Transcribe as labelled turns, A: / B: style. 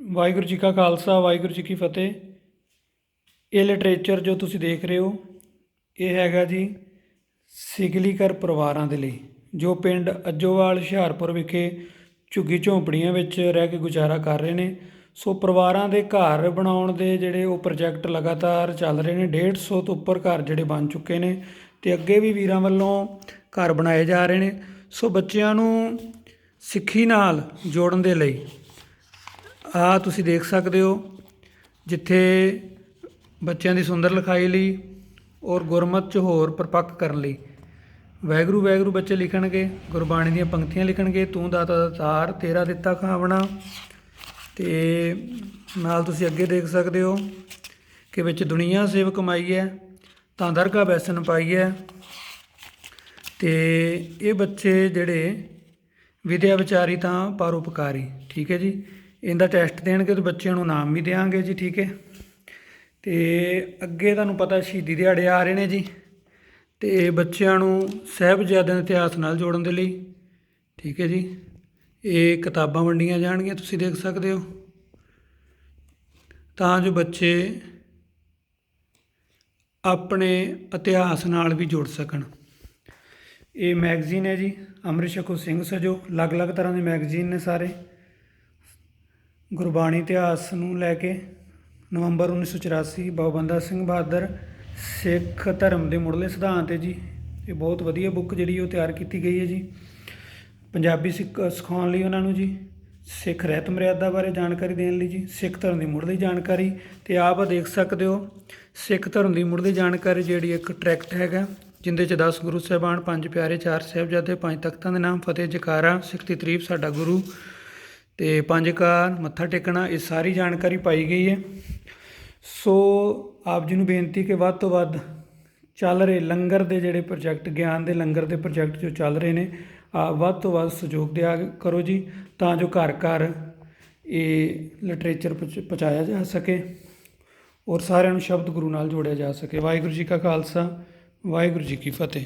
A: ਵਾਹਿਗੁਰੂ ਜੀ ਕਾ ਖਾਲਸਾ, ਵਾਹਿਗੁਰੂ ਜੀ ਕੀ ਫਤਿਹ। ਇਹ ਲਿਟਰੇਚਰ ਜੋ ਤੁਸੀਂ ਦੇਖ ਰਹੇ ਹੋ, ਇਹ ਹੈਗਾ ਜੀ ਸਿਗਲੀਕਰ ਪਰਿਵਾਰਾਂ ਦੇ ਲਈ, ਜੋ ਪਿੰਡ ਅੱਜੋਵਾਲ ਹੁਸ਼ਿਆਰਪੁਰ ਵਿਖੇ ਝੁੱਗੀ ਝੌਂਪੜੀਆਂ ਵਿੱਚ ਰਹਿ ਕੇ ਗੁਜ਼ਾਰਾ ਕਰ ਰਹੇ ਨੇ। ਸੋ ਪਰਿਵਾਰਾਂ ਦੇ ਘਰ ਬਣਾਉਣ ਦੇ ਜਿਹੜੇ ਉਹ ਪ੍ਰੋਜੈਕਟ ਲਗਾਤਾਰ ਚੱਲ ਰਹੇ ਨੇ 150 ਤੋਂ ਉੱਪਰ ਘਰ ਜਿਹੜੇ ਬਣ ਚੁੱਕੇ ਨੇ ਤੇ ਅੱਗੇ ਵੀ ਵੀਰਾਂ ਵੱਲੋਂ ਘਰ ਬਣਾਏ ਜਾ ਰਹੇ ਨੇ। ਸੋ ਬੱਚਿਆਂ ਨੂੰ ਸਿੱਖੀ ਨਾਲ ਜੋੜਨ ਦੇ ਲਈ ਆ ਤੁਸੀਂ ਦੇਖ ਸਕਦੇ ਹੋ ਜਿੱਥੇ ਬੱਚਿਆਂ ਦੀ ਸੁੰਦਰ ਲਿਖਾਈ ਲਈ ਔਰ ਗੁਰਮਤਿ ਚ ਹੋਰ ਪਰਪੱਕ ਕਰਨ ਲਈ ਵੈਗਰੂ ਵੈਗਰੂ ਬੱਚੇ ਲਿਖਣਗੇ, ਗੁਰਬਾਣੀ ਦੀਆਂ ਪੰਕਤੀਆਂ ਲਿਖਣਗੇ, ਤੂੰ ਦਾਤਾ ਦਾ ਤਾਰ, ਤੇਰਾ ਦਿੱਤਾ ਖਾਵਣਾ। ਤੇ ਨਾਲ ਤੁਸੀਂ ਅੱਗੇ ਦੇਖ ਸਕਦੇ ਹੋ ਕਿ ਵਿੱਚ ਦੁਨੀਆ ਸੇਵ ਕਮਾਈ ਹੈ, ਤਾਂ ਦਰਗਾਹ ਬੈਸਨ ਪਾਈ ਹੈ। ਤੇ ਇਹ ਬੱਚੇ ਜਿਹੜੇ ਵਿਦਿਆ ਵਿਚਾਰੀ ਤਾਂ ਪਰਉਪਕਾਰੀ ਠੀਕ ਹੈ ਜੀ? ਇਹਦਾ ਟੈਸਟ ਦੇਣਗੇ ਤੇ ਬੱਚਿਆਂ ਨੂੰ ਨਾਮ ਵੀ ਦੇਵਾਂਗੇ ਜੀ, ਠੀਕ ਹੈ। ਤੇ ਅੱਗੇ ਤੁਹਾਨੂੰ ਪਤਾ ਸ਼ਹੀਦੀ ਦਿਹਾੜੇ ਆ ਰਹੇ ਨੇ ਜੀ। ਤੇ ਬੱਚਿਆਂ ਨੂੰ ਸਾਹਿਬਜ਼ਾਦਿਆਂ ਦੇ ਇਤਿਹਾਸ ਨਾਲ ਜੋੜਨ ਦੇ ਲਈ, ਠੀਕ ਹੈ ਜੀ। ਇਹ ਕਿਤਾਬਾਂ ਵੰਡੀਆਂ ਜਾਣਗੀਆਂ, ਤੁਸੀਂ ਦੇਖ ਸਕਦੇ ਹੋ। ਤਾਂ ਜੋ ਬੱਚੇ ਆਪਣੇ ਇਤਿਹਾਸ ਨਾਲ ਵੀ ਜੁੜ ਸਕਣ। ਇਹ ਮੈਗਜ਼ੀਨ ਹੈ ਜੀ, ਅੰਮ੍ਰਿਤ ਛਕੋ ਸਿੰਘ ਸਜੋ, ਅਲੱਗ-ਅਲੱਗ ਤਰ੍ਹਾਂ ਦੇ ਮੈਗਜ਼ੀਨ ਨੇ ਸਾਰੇ। ਗੁਰਬਾਣੀ ਇਤਿਹਾਸ ਨੂੰ ਲੈ ਕੇ ਨਵੰਬਰ 1984 ਬਾਬਾ ਬੰਦਾ ਸਿੰਘ ਬਹਾਦਰ ਸਿੱਖ ਧਰਮ ਦੇ ਮੁੱਢਲੇ ਸਿਧਾਂਤ ਹੈ ਜੀ। ਇਹ ਬਹੁਤ ਵਧੀਆ ਬੁੱਕ ਜਿਹੜੀ ਉਹ ਤਿਆਰ ਕੀਤੀ ਗਈ ਹੈ ਜੀ। ਪੰਜਾਬੀ ਸਿੱਖ ਸਿਖਾਉਣ ਲਈ ਉਹਨਾਂ ਨੂੰ ਜੀ, ਸਿੱਖ ਰਹਿਤ ਮਰਿਆਦਾ ਬਾਰੇ ਜਾਣਕਾਰੀ ਦੇਣ ਲਈ ਜੀ, ਸਿੱਖ ਧਰਮ ਦੀ ਮੁੱਢਲੀ ਜਾਣਕਾਰੀ ਤੇ ਆਪ ਦੇਖ ਸਕਦੇ ਹੋ। ਸਿੱਖ ਧਰਮ ਦੀ ਮੁੱਢਲੀ ਜਾਣਕਾਰੀ ਜਿਹੜੀ ਇੱਕ ਟਰੈਕਟ ਹੈਗਾ, ਜਿੰਦੇ ਚ 10 ਗੁਰੂ ਸਾਹਿਬਾਨ, ਪੰਜ ਪਿਆਰੇ ਚਾਰ ਸਾਹਿਬਜ਼ਾਦੇ, ਪੰਜ ਤਖਤਾਂ ਦੇ ਨਾਮ, ਫਤਿਹ ਜਕਾਰਾ, ਸਿੱਖ ਦੀ ਤਰੀਫ, ਸਾਡਾ ਗੁਰੂ ਤੇ ਪੰਜ ਕਾਰ ਮੱਥਾ ਟੇਕਣਾ, ਇਹ ਸਾਰੀ ਜਾਣਕਾਰੀ ਪਾਈ ਗਈ ਹੈ। ਸੋ ਆਪ ਜੀ ਨੂੰ ਬੇਨਤੀ ਕਿ ਵੱਧ ਤੋਂ ਵੱਧ ਚੱਲ ਰਹੇ ਲੰਗਰ ਦੇ ਜਿਹੜੇ ਪ੍ਰੋਜੈਕਟ, ਗਿਆਨ ਦੇ ਲੰਗਰ ਦੇ ਪ੍ਰੋਜੈਕਟ ਜੋ ਚੱਲ ਰਹੇ ਨੇ ਆ ਵੱਧ ਤੋਂ ਵੱਧ ਸਹਿਯੋਗ ਦਿਆ ਕਰੋ ਜੀ, ਤਾਂ ਜੋ ਘਰ ਘਰ ਇਹ ਲਿਟਰੇਚਰ ਪਹੁੰਚਾਇਆ ਜਾ ਸਕੇ ਔਰ ਸਾਰਿਆਂ ਨੂੰ ਸ਼ਬਦ ਗੁਰੂ ਨਾਲ ਜੋੜਿਆ ਜਾ ਸਕੇ। ਵਾਹਿਗੁਰੂ ਜੀ ਕਾ ਖਾਲਸਾ, ਵਾਹਿਗੁਰੂ ਜੀ ਕੀ ਫਤਿਹ।